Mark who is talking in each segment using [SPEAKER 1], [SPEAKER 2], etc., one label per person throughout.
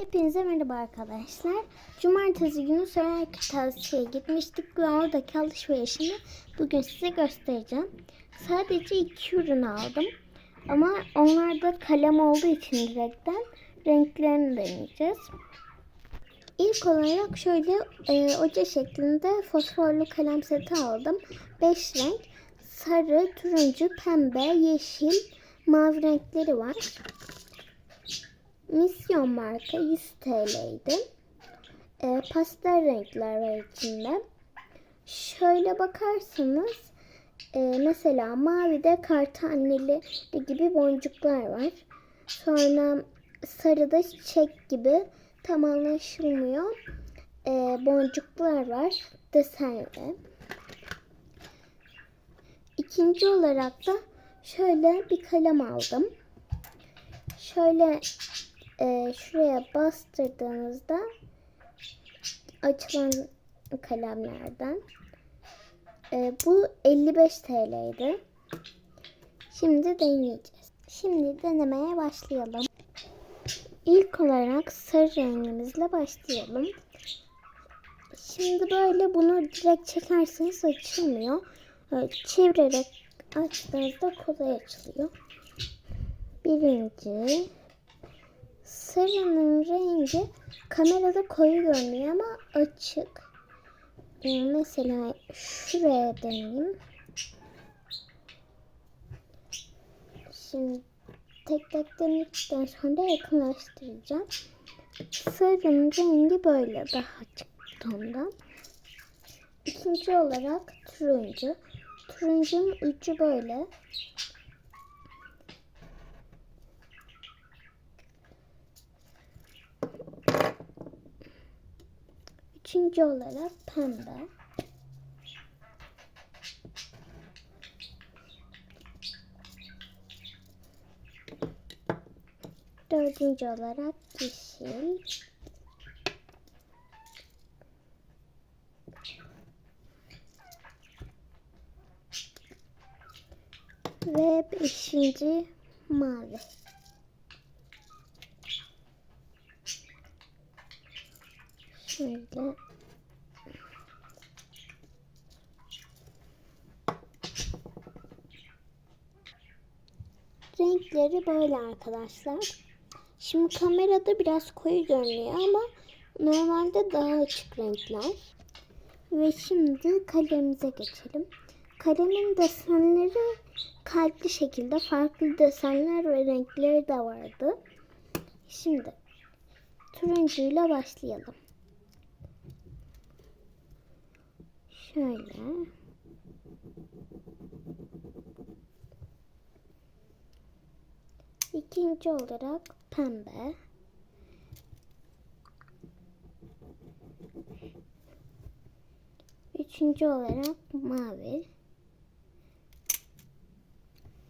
[SPEAKER 1] Hepinize merhaba arkadaşlar. Cumartesi günü Soyer Kırtasiye'ye gitmiştik ve oradaki alışverişimi bugün size göstereceğim. Sadece iki ürün aldım. Ama onlar da kalem olduğu için direkten renklerini deneyeceğiz. İlk olarak şöyle e, oca şeklinde fosforlu kalem seti aldım. 5 renk sarı, turuncu, pembe, yeşil, mavi renkleri var. Misyon marka 100 TL'ydi. E, pastel renkler var içinde. Şöyle bakarsanız e, mesela mavide kartaneli gibi boncuklar var. Sonra sarıda çiçek gibi tam anlaşılmıyor. E, boncuklar var desenli. İkinci olarak da şöyle bir kalem aldım. Şöyle e, şuraya bastırdığınızda açılan kalemlerden. E, bu 55 TL'ydi. Şimdi deneyeceğiz. Şimdi denemeye başlayalım. İlk olarak sarı rengimizle başlayalım. Şimdi böyle bunu direkt çekerseniz açılmıyor. Böyle çevirerek açtığınızda kolay açılıyor. Birinci sarının rengi kamerada koyu görünüyor ama açık. Ee, mesela şuraya deneyeyim. Şimdi tek tek denedikten sonra yakınlaştıracağım. Sarının rengi böyle daha açık tonda. İkinci olarak turuncu. Turuncunun ucu böyle. Üçüncü olarak pembe. Dördüncü olarak yeşil. Ve beşinci mavi. Şöyle. Renkleri böyle arkadaşlar. Şimdi kamerada biraz koyu görünüyor ama normalde daha açık renkler. Ve şimdi kalemimize geçelim. Kalemin desenleri kalpli şekilde farklı desenler ve renkleri de vardı. Şimdi turuncuyla başlayalım. Şöyle. İkinci olarak pembe. Üçüncü olarak mavi.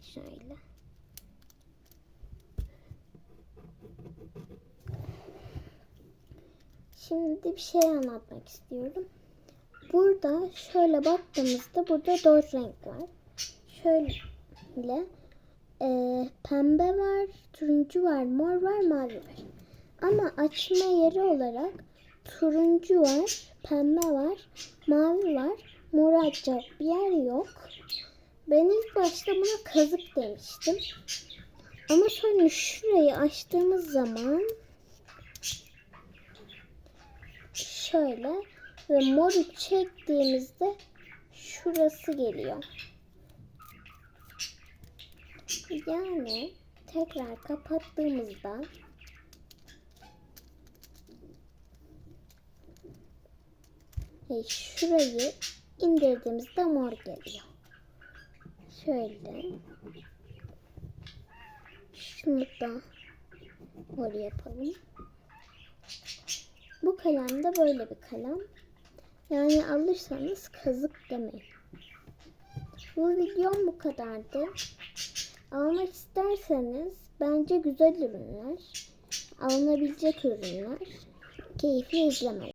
[SPEAKER 1] Şöyle. Şimdi bir şey anlatmak istiyorum. Burada şöyle baktığımızda burada dört renk var. Şöyle e, pembe var, turuncu var, mor var, mavi var. Ama açma yeri olarak turuncu var, pembe var, mavi var. Mor açacak bir yer yok. Ben ilk başta buna kazık demiştim. Ama sonra şurayı açtığımız zaman şöyle ve moru çektiğimizde şurası geliyor. Yani tekrar kapattığımızda ve şurayı indirdiğimizde mor geliyor. Şöyle şunu da mor yapalım. Bu kalem de böyle bir kalem. Yani alırsanız kazık demeyin. Bu videom bu kadardı. Almak isterseniz bence güzel ürünler. Alınabilecek ürünler. Keyifli izlemeyi.